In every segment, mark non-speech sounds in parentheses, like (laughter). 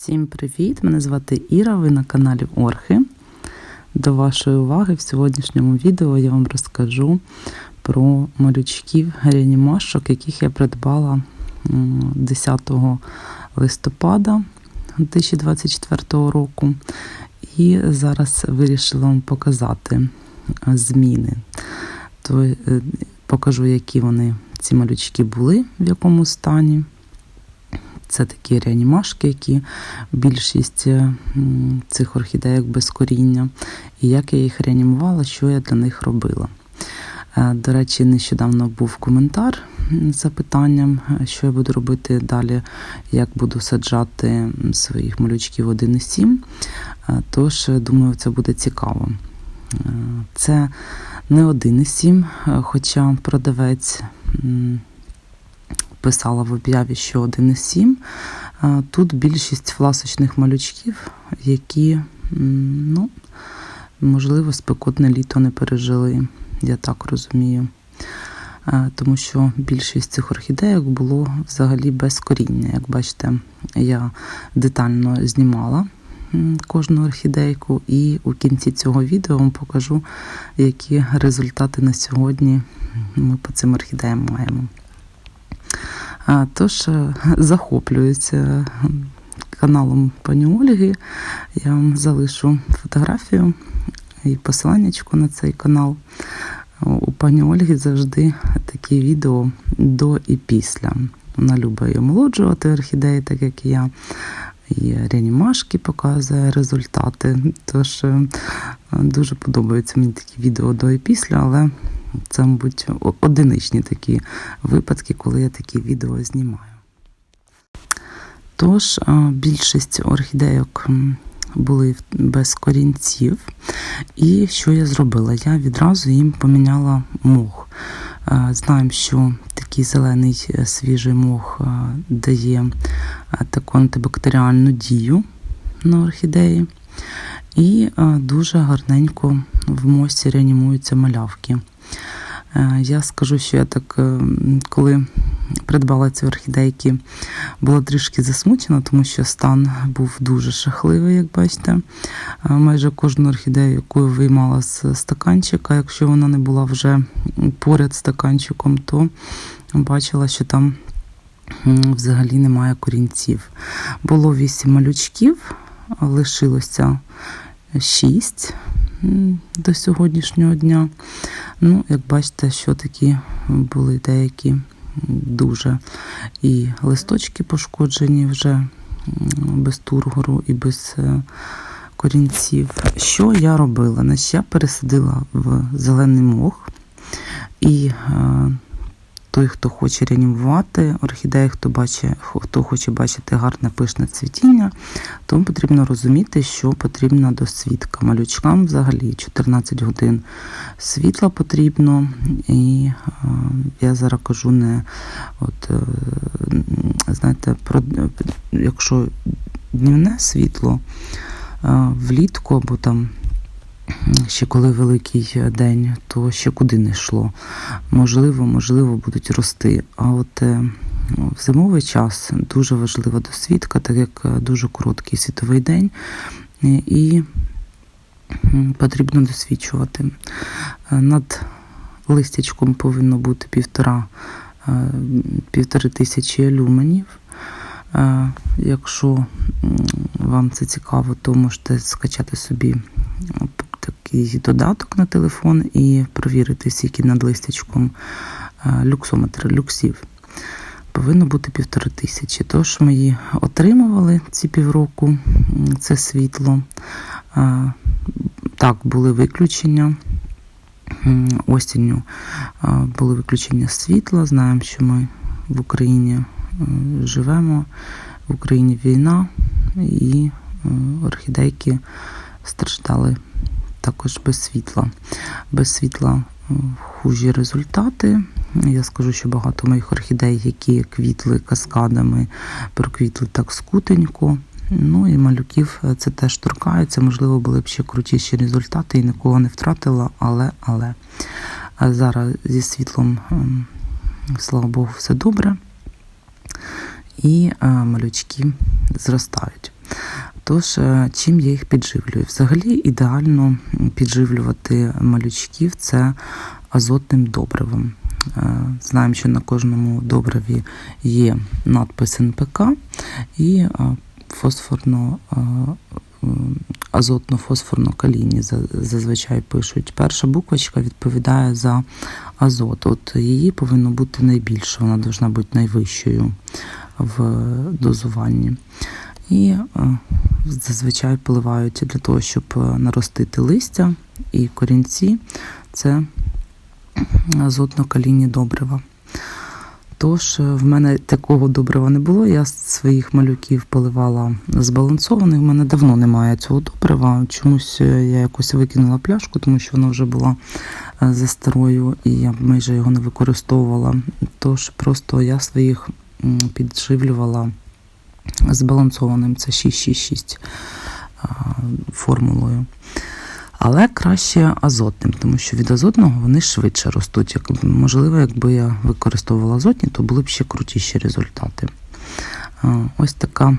Всім привіт! Мене звати Іра, ви на каналі Орхи. До вашої уваги в сьогоднішньому відео я вам розкажу про малючків реанімашок, яких я придбала 10 листопада 2024 року. І зараз вирішила вам показати е, зміни. То е, покажу, які вони ці малючки були, в якому стані. Це такі реанімашки, які більшість е, цих орхідеїк без коріння. І як я їх реанімувала, що я для них робила. Е, До речі, нещодавно був коментар з запитанням, е, що я буду робити далі, як буду саджати своїх малючків 1,7. Е, Тож, думаю, це буде цікаво. Це не 1,7, е, хоча продавець. Писала в об'яві, що 1,7. А Тут більшість фласочних малючків, які, ну, можливо, спекотне літо не пережили, я так розумію. Тому що більшість цих орхідеїк було взагалі без коріння. Як бачите, я детально знімала кожну орхідейку, і у кінці цього відео вам покажу, які результати на сьогодні ми по цим орхідеям маємо. Тож е, захоплююся каналом пані Ольги. Я вам залишу фотографію і посиланнячку на цей канал. У пані Ольги завжди такі відео до і після. Вона любить омолоджувати орхідеї, так як і я. І реанімашки показує результати. Тож е, дуже подобаються мені такі відео до і після, але це, мабуть, одиничні такі випадки, коли я такі відео знімаю. Тож, більшість орхідейок були без корінців. І що я зробила? Я відразу їм поміняла мох. Знаємо, що такий зелений е, свіжий мох дає таку антибактеріальну дію на орхідеї. І е, дуже гарненько в мосі реанімуються малявки. Е, Я скажу, що я так, е, коли придбала ці орхідейки, була трішки засмучена, тому що стан був дуже жахливий, як бачите. Майже кожну орхідею, яку я виймала з стаканчика, якщо вона не була вже поряд стаканчиком, то бачила, що там взагалі немає корінців. Було вісім малючків, лишилося шість до сьогоднішнього дня. Ну, як бачите, що такі були деякі дуже і листочки пошкоджені вже без тургору і без е, корінців. Що я робила? Значить, я пересадила в зелений мох і е, той, хто хоче реанімувати орхідеї, хто бачить, хто хоче бачити гарне пишне цвітіння, тому потрібно розуміти, що потрібна досвідка. Малючкам взагалі 14 годин світла потрібно. І е, я зараз кажу не от, е, знаєте, про якщо днівне світло е, влітку або там. Ще коли великий день, то ще куди не йшло. Можливо, можливо, будуть рости. А от е, в зимовий час дуже важлива досвідка, так як е, дуже короткий світовий день, е, і потрібно досвідчувати. Е, Над листячком повинно бути півтора, е, півтори тисячі люменів. Е, Якщо вам це цікаво, то можете скачати собі е, такий додаток на телефон і провірити, скільки над листячком е, люксометр люксів. Повинно бути півтори тисячі. Тож ми її отримували ці півроку, це світло. Е, Так, були виключення. Осінню е, були виключення світла. Знаємо, що ми в Україні живемо, в Україні війна, і орхідейки страждали також без світла. Без світла е, хужі результати. Я скажу, що багато моїх орхідей, які квітли каскадами, проквітли так скутенько. Ну і малюків е, це теж торкається. Можливо, були б ще крутіші результати і нікого не втратила, але але. Зараз зі світлом, ем, слава Богу, все добре. І е, малючки зростають. Тож, е, чим я їх підживлюю? Взагалі ідеально підживлювати малючків це азотним добривом. Е, Знаємо, що на кожному добриві є надпис НПК і е, фосфорно е, азотно-фосфорно-калійні зазвичай пишуть. Перша буквочка відповідає за азот. От її повинно бути найбільше, вона повинна бути найвищою в дозуванні. І е, зазвичай поливають для того, щоб е, наростити листя і корінці. Це азотно-калійні добрива. Тож е, в мене такого добрива не було. Я своїх малюків поливала збалансований. У мене давно немає цього добрива. Чомусь е, я якось викинула пляшку, тому що вона вже була е, за старою, і я майже його не використовувала. Тож просто я своїх підживлювала збалансованим. Це 666 а, формулою. Але краще азотним, тому що від азотного вони швидше ростуть. Як, можливо, якби я використовувала азотні, то були б ще крутіші результати. Ось така,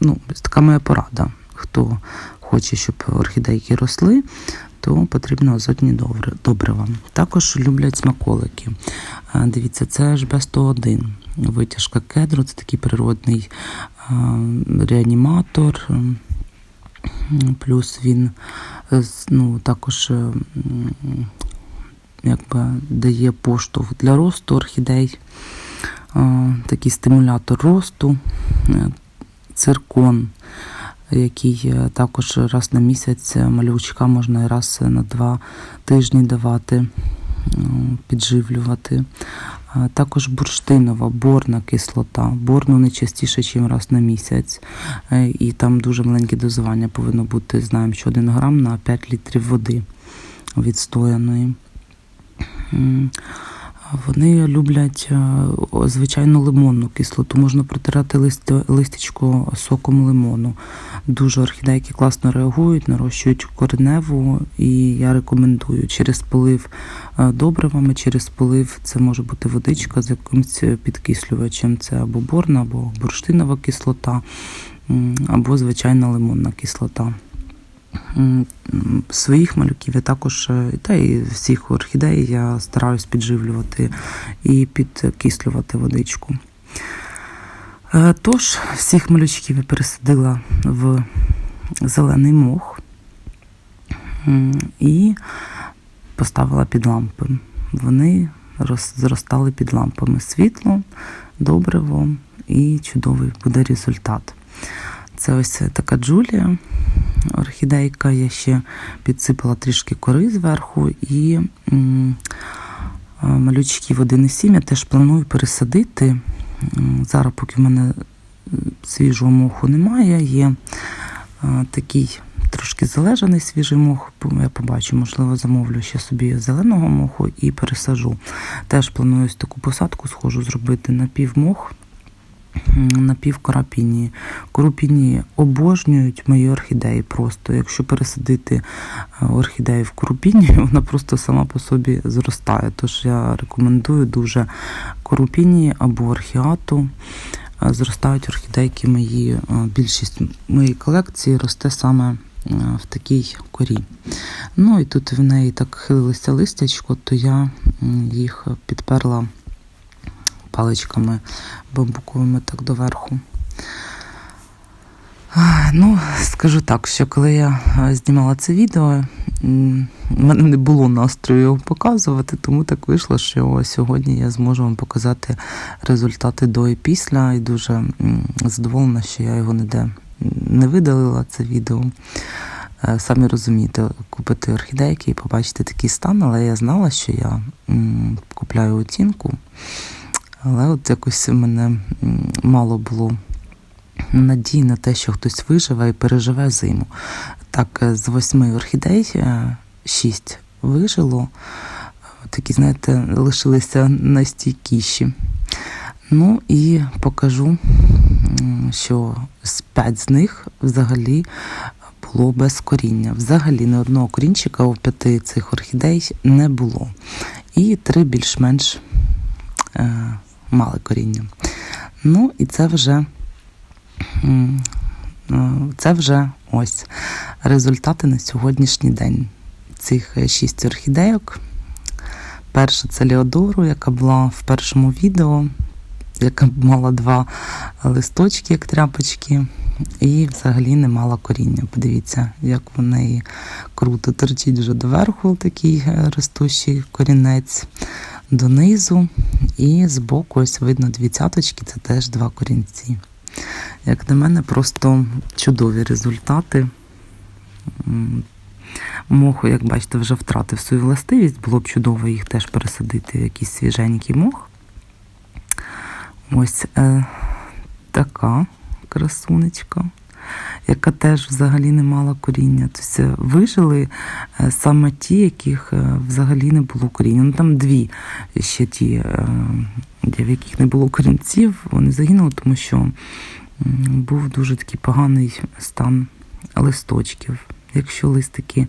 ну, така моя порада. Хто хоче, щоб орхідейки росли, то потрібно азотні добрива. Також люблять смаколики. Дивіться, це HB101. Витяжка кедру, це такий природний реаніматор. Плюс він е, ну, також е, якби, дає поштовх для росту орхідей, Е, такий стимулятор росту, Е, циркон, який е, також раз на місяць малючка можна раз на два тижні давати, е, підживлювати. Також бурштинова, борна кислота. Борну не частіше, ніж раз на місяць. Е, І там дуже маленьке дозування повинно бути. Знаємо, що 1 грам на 5 літрів води відстояної. Вони люблять е, звичайно лимонну кислоту. Можна протирати листя, листячко соком лимону. Дуже орхідейки класно реагують, нарощують кореневу, і я рекомендую через полив е, добривами, через полив це може бути водичка з якимось підкислювачем. Це або борна, або бурштинова кислота, або звичайна лимонна кислота. Своїх малюків я також, е, та і всіх орхідей я стараюсь підживлювати і підкислювати водичку. Е, Тож, всіх малючків я пересадила в зелений мох і поставила під лампи. Вони зростали під лампами світло, добриво і чудовий буде результат. Це ось така Джулія, орхідейка. Я ще підсипала трішки кори зверху і а, малючків 1,7 я теж планую пересадити. Зараз, поки в мене свіжого моху немає, є такий трошки залежаний свіжий мох. Я побачу, можливо, замовлю ще собі зеленого моху і пересажу. Теж планую ось таку посадку схожу зробити на півмох напівкорапіні. Корупіні обожнюють мої орхідеї просто. Якщо пересадити е, орхідею в корупіні, (laughs) вона просто сама по собі зростає. Тож я рекомендую дуже корупіні або орхіату. Е, Зростають орхідейки мої, е, більшість моєї колекції росте саме в такій корі. Ну і тут в неї так хилилося листячко, то я їх підперла паличками бамбуковими так доверху. Ну, скажу так, що коли я знімала це відео, в мене не було настрою його показувати, тому так вийшло, що сьогодні я зможу вам показати результати до і після. І дуже задоволена, що я його ніде не видалила, це відео. Е, Самі розумієте, купити орхідейки і побачити такий стан, але я знала, що я купляю оцінку. Але от якось в мене мало було надій на те, що хтось виживе і переживе зиму. Так, е, з восьми орхідей е, шість вижило. Такі, знаєте, лишилися найстійкіші. Ну і покажу, що з п'ять з них взагалі було без коріння. Взагалі ні одного корінчика у п'яти цих орхідей не було. І три більш-менш е, мали коріння. Ну, і це вже Е, Це вже ось результати на сьогоднішній день цих е, шість орхідейок. Перша це Леодору, яка була в першому відео, яка мала два листочки, як тряпочки, і взагалі не мала коріння. Подивіться, як в неї круто торчить вже доверху такий е, ростущий корінець, донизу. І збоку ось видно дві цяточки, це теж два корінці. Як на мене, просто чудові результати. М, Мох, як бачите, вже втратив свою властивість. Було б чудово їх теж пересадити в якийсь свіженький мох. Ось е, така красунечка, яка теж взагалі не мала коріння. Тобто вижили е, саме ті, яких е, взагалі не було коріння. Ну там дві ще ті, е, в яких не було корінців, вони загинули, тому що був дуже такий поганий стан листочків. Якщо листики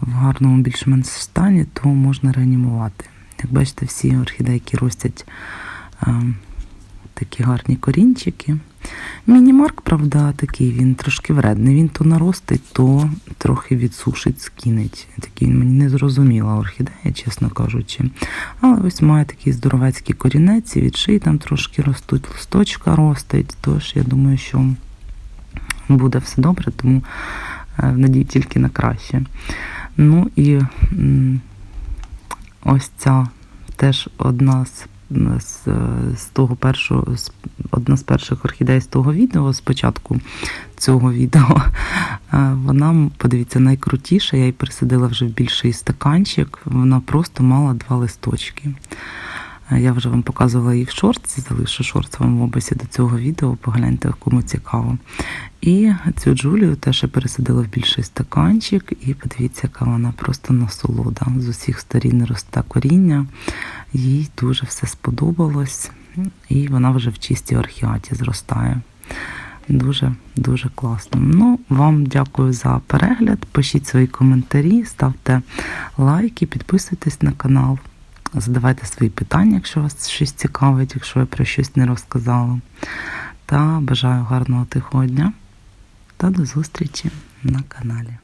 в гарному більш-менш стані, то можна реанімувати. Як бачите, всі орхідейки ростять е, такі гарні корінчики. Мінімарк, правда, такий він трошки вредний. Він то наростить, то трохи відсушить, скинеть. Такий мені не зрозуміла орхідея, чесно кажучи. Але ось має такий здоровецький корінець, і від шиї там трошки ростуть, листочка ростить. Тож я думаю, що буде все добре, тому е, тільки на краще. Ну і ось ця теж одна з, з, з того першого, з, одна з перших орхідей з того відео, з початку цього відео. Е, Вона, подивіться, найкрутіша. Я її присадила вже в більший стаканчик. Вона просто мала два листочки. Е, Я вже вам показувала її в шорці, залишу шорт в описі до цього відео, погляньте, кому цікаво. І цю Джулію теж я пересадила в більший стаканчик, і подивіться, яка вона просто насолода. З усіх сторін росте коріння. Їй дуже все сподобалось, і вона вже в чистій орхіаті зростає. Дуже дуже класно. Ну, вам дякую за перегляд. Пишіть свої коментарі, ставте лайки, підписуйтесь на канал. Задавайте свої питання, якщо вас щось цікавить, якщо я про щось не розказала. Та бажаю гарного тихого дня та до зустрічі на каналі.